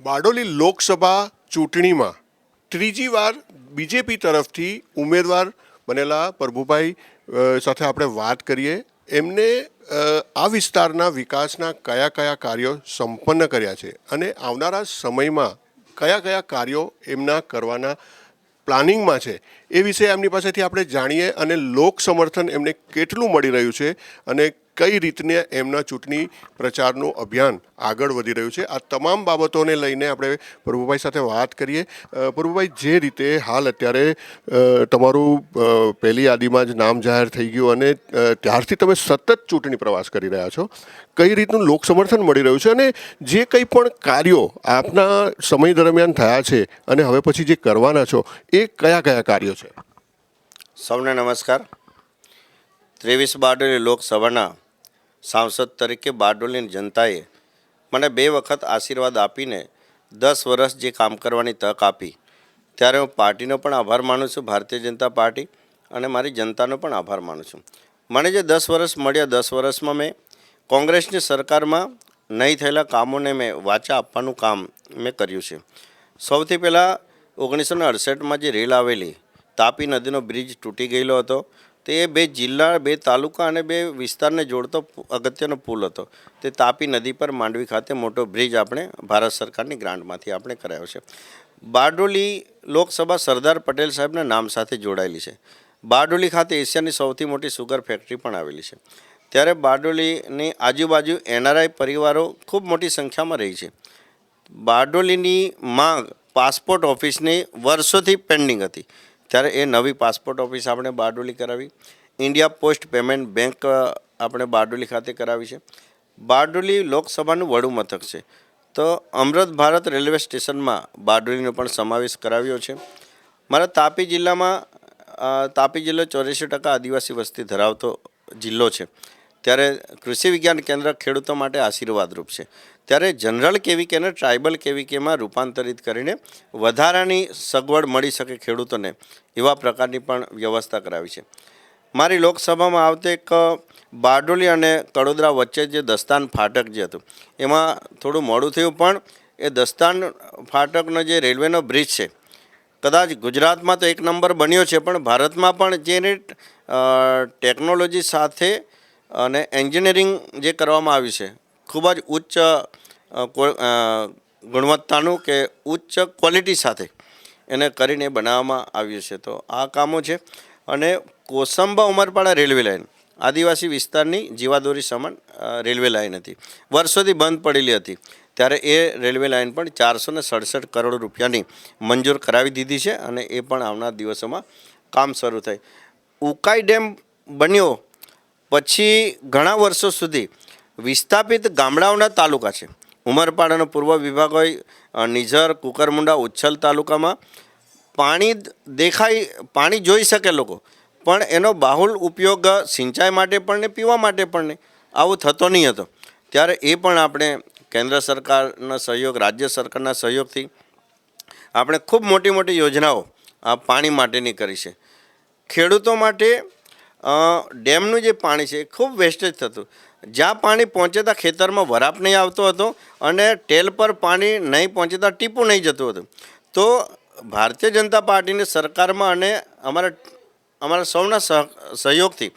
બારડોલી લોકસભા ચૂંટણીમાં ત્રીજી વાર બીજેપી તરફથી ઉમેદવાર બનેલા પ્રભુભાઈ સાથે આપણે વાત કરીએ. એમને આ વિસ્તારના વિકાસના કયા કયા કાર્યો સંપન્ન કર્યા છે અને આવનારા સમયમાં કયા કયા કાર્યો એમના કરવાના પ્લાનિંગમાં છે એ વિશે એમની પાસેથી આપણે જાણીએ અને લોક સમર્થન એમને કેટલું મળી રહ્યું છે અને કઈ રીતને એમના ચૂંટણી પ્રચારનું અભિયાન આગળ વધી રહ્યું છે? આ તમામ બાબતોને લઈને આપણે પ્રભુભાઈ સાથે વાત કરીએ. પ્રભુભાઈ જે રીતે હાલ અત્યારે તમારું પહેલી યાદીમાં જ નામ જાહેર થઈ ગયું અને ત્યારથી તમે સતત ચૂંટણી પ્રવાસ કરી રહ્યા છો. કઈ રીતનું લોક સમર્થન મળી રહ્યું છે અને જે કંઈ પણ કાર્યો આપના સમય દરમિયાન થયા છે અને હવે પછી જે કરવાના છો, એ કયા કયા કાર્યો છે? સૌને નમસ્કાર. ત્રેવીસ બારડોલી લોકસભાના સાંસદ તરીકે બારડોલીની જનતાએ મને બે વખત આશીર્વાદ આપીને દસ વર્ષ જે કામ કરવાની તક આપી. ત્યારે હું પાર્ટીનો પણ આભાર માનું છું, ભારતીય જનતા પાર્ટી અને મારી જનતાનો પણ આભાર માનું છું. મને જે દસ વર્ષ મળ્યા, દસ વર્ષમાં મેં કોંગ્રેસની સરકારમાં નહીં થયેલા કામોને મેં વાચા આપવાનું કામ મેં કર્યું છે. સૌથી પહેલાં ઓગણીસો ને અડસઠમાં જે રેલ આવેલી, તાપી નદીનો બ્રિજ તૂટી ગયેલો હતો. તે બે જિલ્લા, બે તાલુકા અને બે વિસ્તારને જોડતો અગત્યનો પુલ હતો. તે તાપી નદી પર માંડવી ખાતે મોટો બ્રિજ આપણે ભારત સરકારની ગ્રાન્ટમાંથી આપણે કરાયો છે. બારડોલી લોકસભા સરદાર પટેલ સાહેબના નામ સાથે જોડાયેલી છે. બારડોલી ખાતે એશિયાની સૌથી મોટી સુગર ફેક્ટરી પણ આવેલી છે. ત્યારે બારડોલીની આજુબાજુ એનઆરઆઈ પરિવારો ખૂબ મોટી સંખ્યામાં રહી છે. બારડોલીની માંગ પાસપોર્ટ ઓફિસની વર્ષોથી પેન્ડિંગ હતી. ત્યારે એ નવી પાસપોર્ટ ઓફિસ આપણે બારડોલી કરાવી. ઇન્ડિયા પોસ્ટ પેમેન્ટ બેંક આપણે બારડોલી ખાતે કરાવી છે. બારડોલી લોકસભાનું વડું મથક છે. તો અમૃત ભારત રેલવે સ્ટેશનમાં બારડોલીનો પણ સમાવેશ કરાવ્યો છે. મારા તાપી જિલ્લામાં તાપી જિલ્લો ચોર્યાસી ટકા આદિવાસી વસ્તી ધરાવતો જિલ્લો છે. ત્યારે કૃષિ વિજ્ઞાન કેન્દ્ર ખેડૂતો માટે આશીર્વાદરૂપ છે. ત્યારે જનરલ કેવીકેને ટ્રાઇબલ કેવીકેમાં રૂપાંતરિત કરીને વધારાની સગવડ મળી શકે ખેડૂતોને એવા પ્રકારની પણ વ્યવસ્થા કરાવી છે. મારી લોકસભામાં આવતે એક બારડોલી અને કડોદરા વચ્ચે જે દસ્તાન ફાટક જે હતું, એમાં થોડું મોડું થયું પણ એ દસ્તાન ફાટકનો જે રેલવેનો બ્રિજ છે, કદાચ ગુજરાતમાં તો એક નંબર બન્યો છે, પણ ભારતમાં પણ જેને ટેકનોલોજી સાથે અને એન્જિનિયરિંગ જે કરવામાં આવ્યું છે, ખૂબ જ ઉચ્ચ ગુણવત્તાનું કે ઉચ્ચ ક્વોલિટી સાથે એને કરીને બનાવવામાં આવ્યું છે. તો આ કામો છે અને કોસંબા ઉમરપાડા રેલવે લાઇન, આદિવાસી વિસ્તારની જીવાદોરી સમાન રેલવે લાઇન હતી. વર્ષોથી બંધ પડેલી હતી. ત્યારે એ રેલવે લાઇન પણ ચારસો ને સડસઠ કરોડ રૂપિયાની મંજૂર કરાવી દીધી છે અને એ પણ આવનાર દિવસોમાં કામ શરૂ થાય. ઉકાઈ ડેમ બન્યો પછી ઘણા વર્ષો સુધી વિસ્થાપિત ગામડાઓના તાલુકા છે. ઉમરપાડાનો પૂર્વ વિભાગ હોય નિઝર, કુકરમુંડા, ઉચ્છલ તાલુકામાં પાણી દેખાય પાણી જોઈ શકે લોકો, પણ એનો બાહુલ ઉપયોગ સિંચાઈ માટે પણ ને પીવા માટે પણ ને આવું થતો નહીં હતો. ત્યારે એ પણ આપણે કેન્દ્ર સરકારના સહયોગ, રાજ્ય સરકારના સહયોગથી આપણે ખૂબ મોટી મોટી યોજનાઓ આ પાણી માટેની કરી છે. ખેડૂતો માટે ડેમનું જે પાણી છે એ ખૂબ વેસ્ટેજ થતું. જ્યાં પાણી પહોંચેતા ખેતરમાં વરાપ નહીં આવતો હતો અને ટેલ પર પાણી નહીં પહોંચેતા ટીપું નહીં જતું હતું. તો ભારતીય જનતા પાર્ટીની સરકારમાં અને અમારા અમારા સૌના સહ, સહયોગથી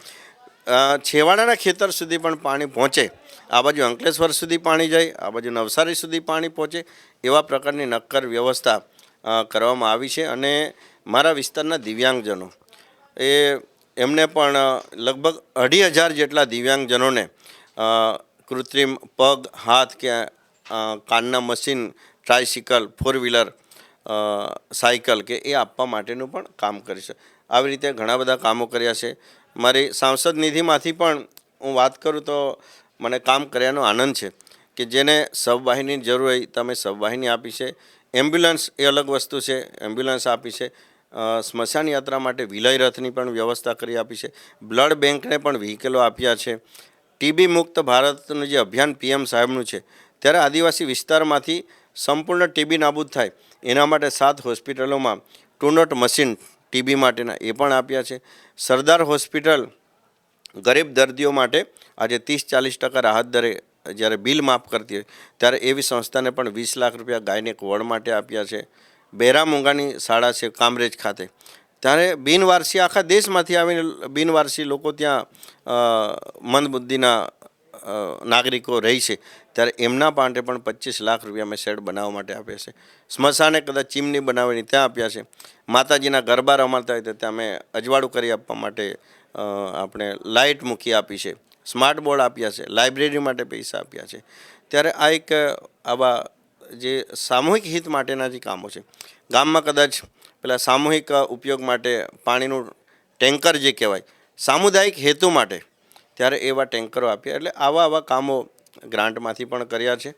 છેવાડાના ખેતર સુધી પણ પાણી પહોંચે. આ બાજુ અંકલેશ્વર સુધી પાણી જાય, આ બાજુ નવસારી સુધી પાણી પહોંચે, એવા પ્રકારની નક્કર વ્યવસ્થા કરવામાં આવી છે અને મારા વિસ્તારના દિવ્યાંગજનો. એ એમને પણ લગભગ અઢી હજાર જેટલા દિવ્યાંગજનોને કૃત્રિમ પગ, હાથ કે કાનના machine, tricycle, four wheeler cycle કે એ આપવા માટેનું પણ કામ કરીશ આવી રીતે ઘણા બધા કામો કર્યા છે. મારી સાંસદ નિધિમાંથી પણ હું વાત કરું તો મને કામ કર્યાનો આનંદ છે કે જેને સબવાહિની જરૂર હોય, તમે સબવાહિની આપી છે. એમ્બ્યુલન્સ એ અલગ વસ્તુ છે, એમ્બ્યુલન્સ આપી છે. સ્મશાન યાત્રા માટે વિલય રથની પણ વ્યવસ્થા કરી આપી છે. બ્લડ બેંકને પણ વ્હીકલો આપ્યા છે. ટીબી મુક્ત ભારતનું જે અભિયાન પીએમ સાહેબનું છે, ત્યારે આદિવાસી વિસ્તારમાંથી સંપૂર્ણ ટીબી નાબૂદ થાય. એના માટે સાત હોસ્પિટલોમાં ટુ નોટ મશીન ટીબી માટેના એ પણ આપ્યા છે. સરદાર હોસ્પિટલ ગરીબ દર્દીઓ માટે આજે ત્રીસ ચાલીસ ટકા રાહત દરે જ્યારે બિલ માફ કરતી હોય, ત્યારે એવી સંસ્થાને પણ વીસ લાખ રૂપિયા ગાયનેક વોર્ડ માટે આપ્યા છે. બેરા મુંગાની શાળા છે કામરેજ ખાતે. ત્યારે બિનવારસી આખા દેશમાંથી આવીને બિનવારસી લોકો ત્યાં મંદબુદ્ધિના નાગરિકો રહી છે. ત્યારે એમના માટે પણ પચીસ લાખ રૂપિયા મેં શેડ બનાવવા માટે આપ્યા છે. સ્મશાને કદાચ ચીમની બનાવીને ત્યાં આપ્યા છે. માતાજીના ગરબા રમાડતા હોય તો ત્યાં મેં અજવાળું કરી આપવા માટે આપણે લાઇટ મૂકી આપી છે. સ્માર્ટ બોર્ડ આપ્યા છે. લાઇબ્રેરી માટે પૈસા આપ્યા છે. ત્યારે આ એક આવા જે સામૂહિક હિત માટેના જે કામો છે. ગામમાં કદાચ પેલા સામૂહિક ઉપયોગ માટે પાણીનું ટેન્કર જે કહેવાય, સામુદાયિક હેતુ માટે ત્યારે એવા ટેન્કરો આપ્યા. એટલે આવા આવા કામો ગ્રાન્ટમાંથી પણ કર્યા છે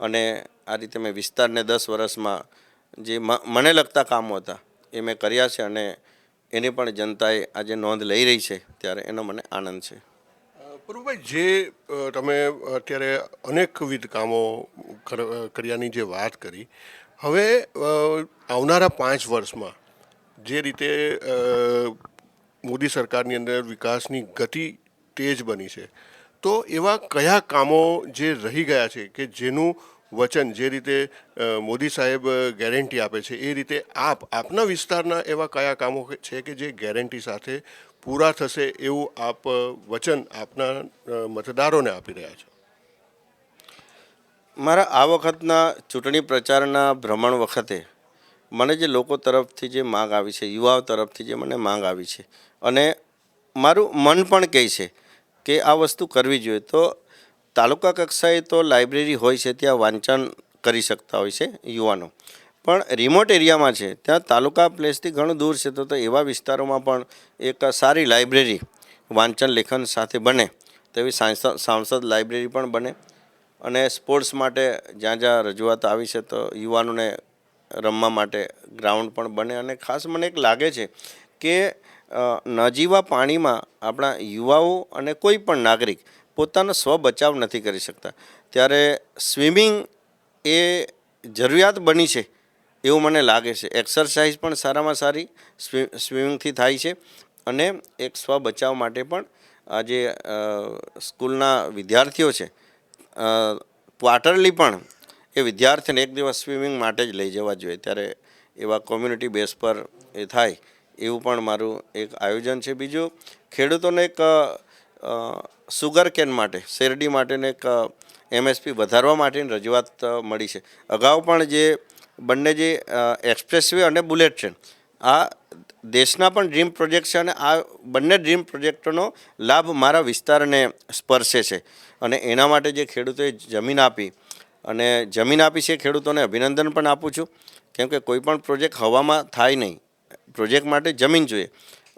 અને આ રીતે મેં વિસ્તારને દસ વર્ષમાં જે મને લગતા કામો હતા એ મેં કર્યા છે અને એની પણ જનતાએ આજે નોંધ લઈ રહી છે. ત્યારે એનો મને આનંદ છે. પ્રભુભાઈ જે તમે અત્યારે અનેકવિધ કામો કર્યાની જે વાત કરી, હવે આવનારા પાંચ વર્ષમાં જે રીતે મોદી સરકારની અંદર વિકાસની ગતિ તેજ બની છે, તો એવા કયા કામો જે રહી ગયા છે કે જેનું વચન જે રીતે મોદી સાહેબ ગેરંટી આપે છે, એ રીતે આપ, આપના વિસ્તારના એવા કયા કામો છે કે જે ગેરંટી સાથે પૂરા થશે એવું આપ વચન આપના મતદારોને આપી રહ્યા છો? મારા આ વખતના ચૂંટણી પ્રચારના ભ્રમણ વખતે મને જે લોકો તરફથી જે માંગ આવી છે, યુવાઓ તરફથી જે મને માંગ આવી છે અને મારું મન પણ કહે છે કે આ વસ્તુ કરવી જોઈએ. તો તાલુકા કક્ષાએ તો લાઇબ્રેરી હોય છે, ત્યાં વાંચન કરી શકતા હોય છે યુવાનો. પણ રિમોટ એરિયામાં છે. ત્યાં તાલુકા પ્લેસથી ઘણું દૂર છે. તો તો એવા વિસ્તારોમાં પણ એક સારી લાઇબ્રેરી વાંચન લેખન સાથે બને. તેવી સાંસદ સાંસદ લાઇબ્રેરી પણ બને. અને સ્પોર્ટ્સ માટે જ્યાં જ્યાં રજૂઆત આવી છે, તો યુવાનોને રમવા માટે ગ્રાઉન્ડ પણ બને. અને ખાસ મને એક લાગે છે કે નજીવા પાણીમાં આપણા યુવાઓ અને કોઈ પણ નાગરિક પોતાનો સ્વ બચાવ નથી કરી શકતા. ત્યારે સ્વિમિંગ એ જરૂરિયાત બની છે. એવું મને લાગે છે. એક્સરસાઇઝ પણ સારામાં સારી સ્વિ, સ્વિમિંગથી થાય છે અને એક સ્વ બચાવ માટે પણ આ જે સ્કૂલના વિદ્યાર્થીઓ છે ક્વાર્ટરલી પણ એ વિદ્યાર્થીને એક દિવસ સ્વિમિંગ માટે જ લઈ જવા જોઈએ. ત્યારે એવા કોમ્યુનિટી બેઝ પર એ થાય એવું પણ મારું એક આયોજન છે. બીજું, ખેડૂતોને એક સુગર કેન માટે, શેરડી માટેને એક એમએસપી વધારવા માટેની રજૂઆત મળી છે. અગાઉ પણ જે બંને જે એક્સપ્રેસવે અને બુલેટ ટ્રેન આ દેશના પણ ડ્રીમ પ્રોજેક્ટ છે અને આ બંને ડ્રીમ પ્રોજેક્ટોનો લાભ મારા વિસ્તારને સ્પર્શે છે. અને એના માટે જે ખેડૂતોએ જમીન આપી, અને જમીન આપી છે ખેડૂતોને અભિનંદન પણ આપું છું, કેમ કે કોઈ પ્રોજેક્ટ હવામાં થાય નહીં. પ્રોજેક્ટ માટે જમીન જોઈએ.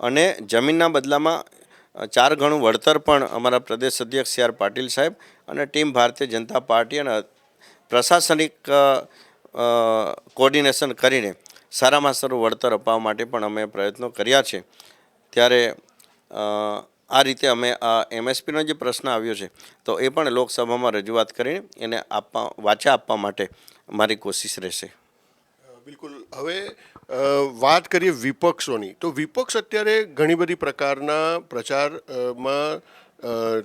અને જમીનના બદલામાં ચાર ગણું વળતર પણ અમારા પ્રદેશ અધ્યક્ષ સી આર પાટીલ સાહેબ અને ટીમ ભારતીય જનતા પાર્ટી અને પ્રશાસનિક કોર્ડિનેશન કરીને સારામાં સારું વળતર અપાવવા માટે પણ અમે પ્રયત્નો કર્યા છે. ત્યારે આ રીતે અમે આ એમએસપીનો જે પ્રશ્ન આવ્યો છે, તો એ પણ લોકસભામાં રજૂઆત કરીને એને આપવા, વાચા આપવા માટે મારી કોશિશ રહેશે. બિલકુલ. હવે વાત કરીએ વિપક્ષોની. તો વિપક્ષ અત્યારે ઘણી બધી પ્રકારના પ્રચારમાં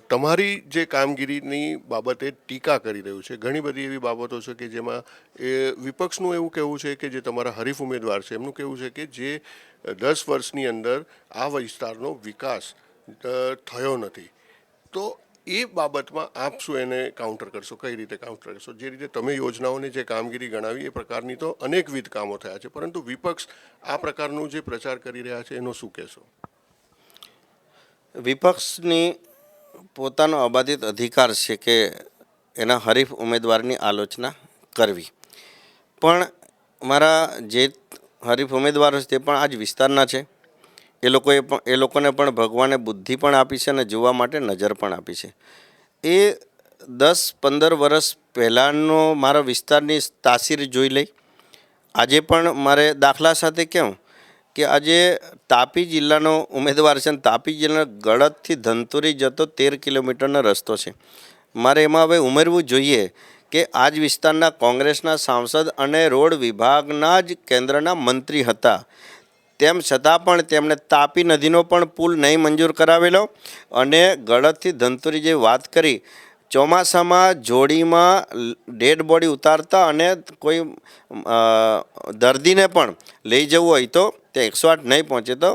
તમારી જે કામગીરીની બાબતે ટીકા કરી રહ્યું છે, ઘણી બધી એવી બાબતો છે કે જેમાં એ વિપક્ષનું એવું કહેવું છે કે જે તમારા હરીફ ઉમેદવાર છે, એમનું કહેવું છે કે જે દસ વર્ષની અંદર આ વિસ્તારનો વિકાસ થયો નથી. તો એ બાબતમાં આપ શું એને કાઉન્ટર કરશો? કઈ રીતે કાઉન્ટર કરશો? જે રીતે તમે યોજનાઓને જે કામગીરી ગણાવી, એ પ્રકારની તો અનેકવિધ કામો થયા છે, પરંતુ વિપક્ષ આ પ્રકારનું જે પ્રચાર કરી રહ્યા છે, એનો શું કહેશો? વિપક્ષની પોતાનો અબાધિત અધિકાર છે કે એના હરીફ ઉમેદવારની આલોચના કરવી. પણ મારા જે હરીફ ઉમેદવારો છે તે પણ આ જ વિસ્તારના છે. એ લોકોએ પણ, એ લોકોને પણ ભગવાને બુદ્ધિ પણ આપી છે અને જોવા માટે નજર પણ આપી છે. એ દસ પંદર વર્ષ પહેલાંનો મારા વિસ્તારની તાસીર જોઈ લઈ. આજે પણ મારે દાખલા સાથે કેમ કે આજે તાપી જિલ્લાનો ઉમેદવાર છે અને તાપી જિલ્લાના ગળદથી ધંતુરી જતો તેર કિલોમીટરનો રસ્તો છે. મારે એમાં હવે ઉમેરવું જોઈએ કે આ જ વિસ્તારના કોંગ્રેસના સાંસદ અને રોડ વિભાગના જ કેન્દ્રના મંત્રી હતા. તેમ છતાં પણ તેમણે તાપી નદીનો પણ પુલ નહીં મંજૂર કરાવેલો અને ગળદથી ધંતુરી જે વાત કરી ચોમાસામાં જોડીમાં ડેડ બોડી ઉતારતા અને કોઈ દર્દીને પણ લઈ જવું હોય તો તે એકસો આઠ નહીં પહોંચે તો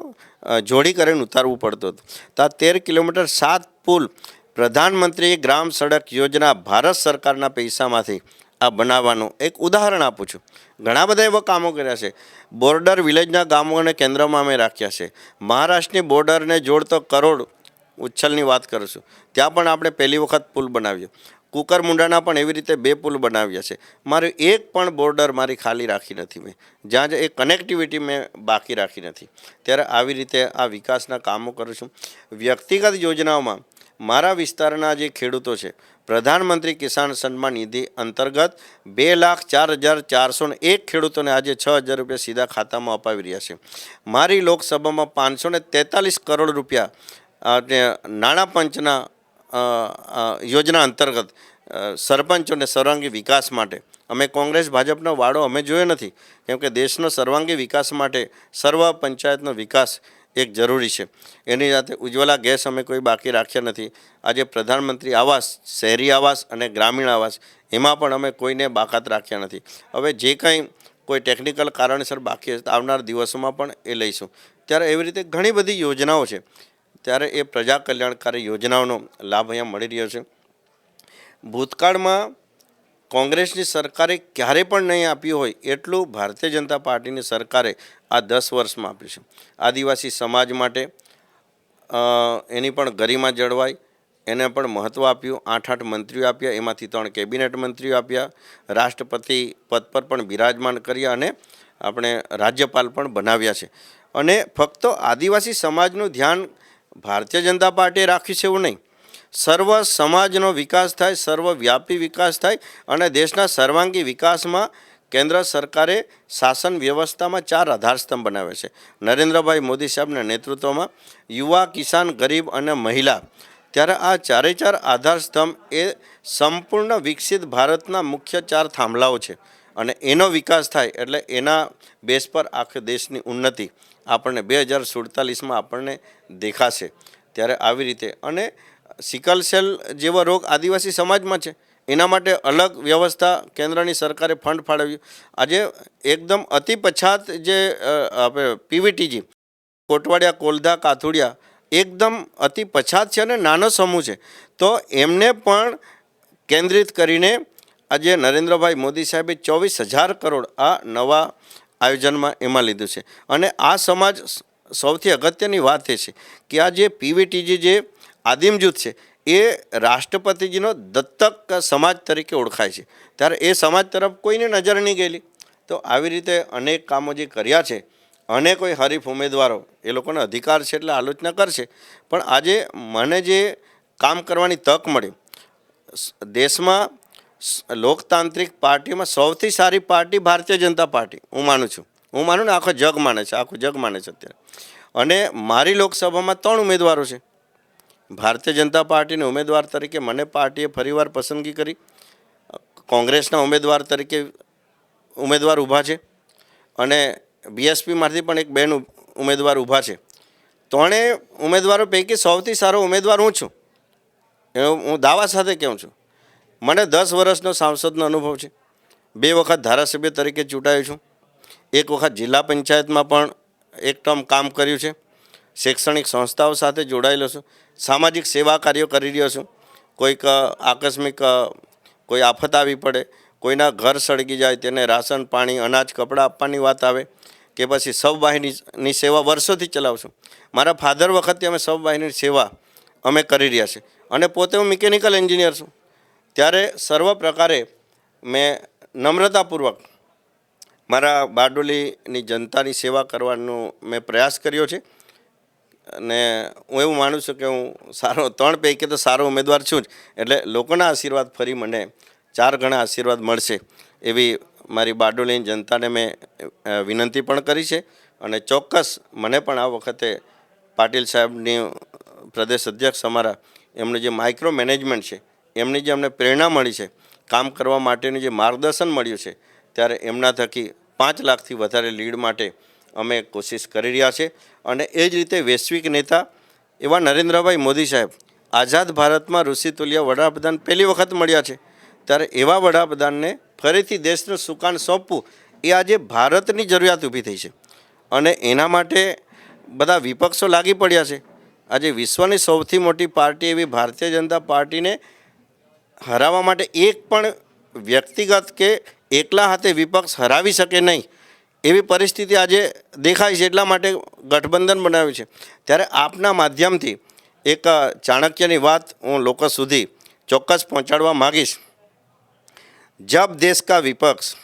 જોડી કરીને ઉતારવું પડતું હતું. તો આ તેર કિલોમીટર સાત પુલ પ્રધાનમંત્રી ગ્રામ સડક યોજના ભારત સરકારના પૈસામાંથી આ બનાવવાનું એક ઉદાહરણ આપું છું. ઘણા બધા એવા કામો કર્યા છે. બોર્ડર વિલેજના ગામોને કેન્દ્રમાં અમે રાખ્યા છે. મહારાષ્ટ્રની બોર્ડરને જોડતો કરોડ ઉચ્છલની વાત કરું છું. ત્યાં પણ આપણે પહેલી વખત પુલ બનાવ્યો. કુકરમુંડાના પણ એવી રીતે બે પુલ બનાવ્યા છે. મારું એક પણ બોર્ડર મારી ખાલી રાખી નથી મેં. જ્યાં એ કનેક્ટિવિટી મેં બાકી રાખી નથી. ત્યારે આવી રીતે આ વિકાસના કામો કરું છું. વ્યક્તિગત યોજનાઓમાં મારા વિસ્તારના જે ખેડૂતો છે, પ્રધાનમંત્રી કિસાન સન્માન નિધિ અંતર્ગત બે લાખ ચાર હજાર ચારસો એક ખેડૂતોને આજે છ હજાર રૂપિયા સીધા ખાતામાં અપાવી રહ્યા છે. મારી લોકસભામાં પાંચસો ને તેતાલીસ કરોડ રૂપિયા તે નાણાં પંચના યોજના અંતર્ગત સરપંચોને સર્વાંગી વિકાસ માટે. અમે કોંગ્રેસ ભાજપનો વાડો અમે જોયો નથી, કેમ કે દેશનો સર્વાંગી વિકાસ માટે સર્વ પંચાયતનો વિકાસ એક જરૂરી છે. એની સાથે ઉજ્જવલા ગેસ અમે કોઈ બાકી રાખ્યા નથી. આજે પ્રધાનમંત્રી આવાસ, શહેરી આવાસ અને ગ્રામીણ આવાસ, એમાં પણ અમે કોઈને બાકાત રાખ્યા નથી. હવે જે કંઈ કોઈ ટેકનિકલ કારણસર બાકી આવનાર દિવસોમાં પણ એ લઈશું. ત્યારે એવી રીતે ઘણી બધી યોજનાઓ છે. ત્યારે એ પ્રજા કલ્યાણકારી યોજનાઓનો લાભ અહીંયા મળી રહ્યો છે. ભૂતકાળમાં કોંગ્રેસની સરકારે ક્યારે પણ નહીં આપ્યું હોય એટલું ભારતીય જનતા પાર્ટીની સરકારે આ દસ વર્ષમાં આપ્યું છે. આદિવાસી સમાજ માટે એની પણ ગરિમા જળવાય, એને પણ મહત્ત્વ આપ્યું, આઠ આઠ મંત્રીઓ આપ્યા, એમાંથી ત્રણ કેબિનેટ મંત્રીઓ આપ્યા, રાષ્ટ્રપતિ પદ પર પણ બિરાજમાન કર્યા અને આપણે રાજ્યપાલ પણ બનાવ્યા છે. અને ફક્ત આદિવાસી સમાજનું ધ્યાન ભારતીય જનતા પાર્ટીએ રાખ્યું છે એવું નહીં. સર્વ સમાજનો વિકાસ થાય સર્વવ્યાપી વિકાસ થાય અને દેશના સર્વાંગી વિકાસમાં કેન્દ્ર સરકારે શાસન વ્યવસ્થામાં ચાર આધારસ્તંભ બનાવ્યા છે. નરેન્દ્રભાઈ મોદી સાહેબના નેતૃત્વમાં યુવા, કિસાન, ગરીબ અને મહિલા. ત્યારે આ ચારે ચાર આધારસ્તંભ એ સંપૂર્ણ વિકસિત ભારતના મુખ્ય ચાર થાંભલાઓ છે. અને એનો વિકાસ થાય એટલે એના બેસ પર આખા દેશની ઉન્નતિ. આપણને બે હજાર સુડતાલીસમાં આપણને દેખાશે ત્યારે આવી રીતે. અને સિકલ સેલ જેવો રોગ આદિવાસી સમાજમાં છે, એના માટે અલગ વ્યવસ્થા કેન્દ્રની સરકારે ફંડ ફાળવ્યું. આજે એકદમ અતિ પછાત જે આપણે પીવીટીજી, કોટવાડિયા, કોલધા, કાથુડિયા, એકદમ અતિ પછાત છે અને નાનો સમૂહ છે. તો એમને પણ કેન્દ્રિત કરીને આજે નરેન્દ્રભાઈ મોદી સાહેબે ચોવીસ હજાર કરોડ આ નવા આયોજનમાં એમાં લીધું છે. અને આ સમાજ સૌથી અગત્યની વાત એ છે કે આ જે પીવીટીજી જે આદિમ જૂથ છે, એ રાષ્ટ્રપતિજીનો દત્તક સમાજ તરીકે ઓળખાય છે. ત્યારે એ સમાજ તરફ કોઈને નજર નહીં ગયેલી. તો આવી રીતે અનેક કામો જે કર્યા છે, અને કોઈ હરીફ ઉમેદવારો, એ લોકોને અધિકાર છે એટલે આલોચના કરશે. પણ આજે મને જે કામ કરવાની તક મળી દેશમાં લોકતાંત્રિક પાર્ટીમાં સૌથી સારી પાર્ટી ભારતીય જનતા પાર્ટી. હું માનું છું. હું માનું ને આખો જગ માને છે, આખું જગ માને છે અત્યારે. અને મારી લોકસભામાં ત્રણ ઉમેદવારો છે. ભારતીય જનતા પાર્ટીના ઉમેદવાર તરીકે મને પાર્ટીએ ફરીવાર પસંદગી કરી. કોંગ્રેસના ઉમેદવાર તરીકે ઉમેદવાર ઊભા છે. અને બીએસપીમાંથી પણ એક બેન ઉમેદવાર ઊભા છે. ત્રણેય ઉમેદવારો પૈકી સૌથી સારો ઉમેદવાર હું છું. એનો હું દાવા સાથે કહું છું. મને દસ વર્ષનો સાંસદનો અનુભવ છે. બે વખત ધારાસભ્ય તરીકે ચૂંટાયો છું. એક વખત જિલ્લા પંચાયતમાં પણ એક ટર્મ કામ કર્યું છે. શૈક્ષણિક સંસ્થાઓ સાથે જોડાયેલો છું. સામાજિક સેવા કાર્યો કરી રહ્યો છું. કોઈક આકસ્મિક કોઈ આફત આવી પડે, કોઈના ઘર સળગી જાય, તેને રાશન પાણી, અનાજ, કપડાં આપવાની વાત આવે કે પછી સૌવાહિનીની સેવા વર્ષોથી ચલાવશું. મારા ફાધર વખતે અમે સૌવાહિની સેવા અમે કરી રહ્યા છે. અને પોતે હું મિકેનિકલ એન્જિનિયર છું. ત્યારે સર્વ પ્રકારે મેં નમ્રતાપૂર્વક મારા બારડોલીની જનતાની સેવા કરવાનો મેં પ્રયાસ કર્યો છે. અને હું એવું માનું છું કે હું સારો ત્રણ પૈકી તો સારો ઉમેદવાર છું જ. એટલે લોકોના આશીર્વાદ ફરી મને ચાર ગણા આશીર્વાદ મળશે એવી મારી બારડોલીની જનતાને મેં વિનંતી પણ કરી છે. અને ચોક્કસ મને પણ આ વખતે પાટીલ સાહેબની પ્રદેશ અધ્યક્ષ અમારા એમનું જે માઇક્રો મેનેજમેન્ટ છે એમની જે અમને પ્રેરણા મળી છે, કામ કરવા માટેનું જે માર્ગદર્શન મળ્યું છે, ત્યારે એમના થકી પાંચ લાખથી વધારે લીડ માટે અમે કોશિશ કરી રહ્યા છે. અને એ જ રીતે વૈશ્વિક નેતા એવા નરેન્દ્રભાઈ મોદી સાહેબ આઝાદ ભારતમાં ઋષિતુલ્ય વડાપ્રધાન પહેલી વખત મળ્યા છે. ત્યારે એવા વડાપ્રધાનને ફરીથી દેશનું સુકાન સોંપવું એ આજે ભારતની જરૂરિયાત ઊભી થઈ છે. અને એના માટે બધા વિપક્ષો લાગી પડ્યા છે. આજે વિશ્વની સૌથી મોટી પાર્ટી એવી ભારતીય જનતા પાર્ટીને હરાવવા માટે એક પણ વ્યક્તિગત કે એકલા હાથે વિપક્ષ હરાવી શકે નહીં એવી પરિસ્થિતિ આજે દેખાય છે એટલા માટે ગઠબંધન બનાવ્યું છે ત્યારે આપના માધ્યમથી એક અ, ચાણક્યની વાત હું લોકો સુધી ચોક્કસ પહોંચાડવા માગીશ જબ દેશ કા વિપક્ષ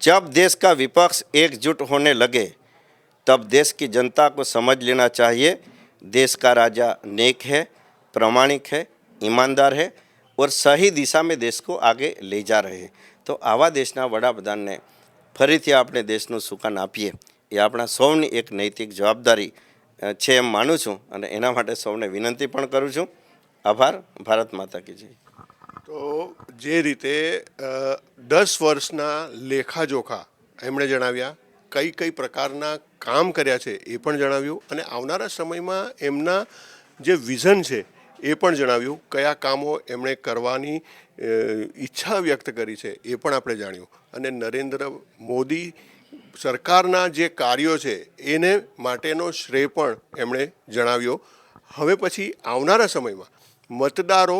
जब देश का विपक्ष एकजुट होने लगे तब देश की जनता को समझ लेना चाहिए देश का राजा नेक है प्रामाणिक है ईमानदार है और सही दिशा में देश को आगे ले जा रहे हैं તો આવા દેશના વડાપ્રધાનને ફરીથી આપણે દેશનું સુકાન આપીએ એ આપણા સૌની એક નૈતિક જવાબદારી અ, છે એમ માનું છું અને એના માટે સૌને વિનંતી પણ કરું છું આભાર ભારત માતા કી જય તો જે રીતે અ, દસ વર્ષના લેખાજોખા એમણે જણાવ્યા કઈ કઈ પ્રકારના કામ કર્યા છે એ પણ જણાવ્યું અને આવનારા સમયમાં એમના જે વિઝન છે એ પણ જણાવ્યું કયા કામો એમણે કરવાની ઈચ્છા વ્યક્ત કરી છે એ પણ આપણે જાણ્યું. અને નરેન્દ્ર મોદી સરકારના જે કાર્યો છે એને માટેનો શ્રેય પણ એમણે જણાવ્યો. હવે પછી આવનારા સમયમાં મતદારો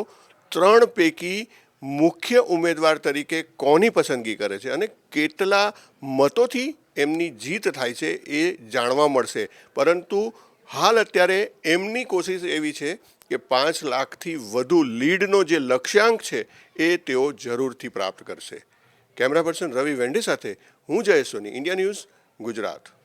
ત્રણ પૈકી મુખ્ય ઉમેદવાર તરીકે કોની પસંદગી કરે છે અને કેટલા મતોથી એમની જીત થાય છે એ જાણવા મળશે. પરંતુ હાલ અત્યારે એમની કોશિશ એવી છે કે પાંચ લાખથી વધુ લીડનો જે લક્ષ્યાંક છે, એ તેઓ જરૂરથી પ્રાપ્ત કરશે. કેમેરા પર્સન રવિ વેન્ડે સાથે હું જયેશ સોની, ઇન્ડિયા ન્યૂઝ ગુજરાત.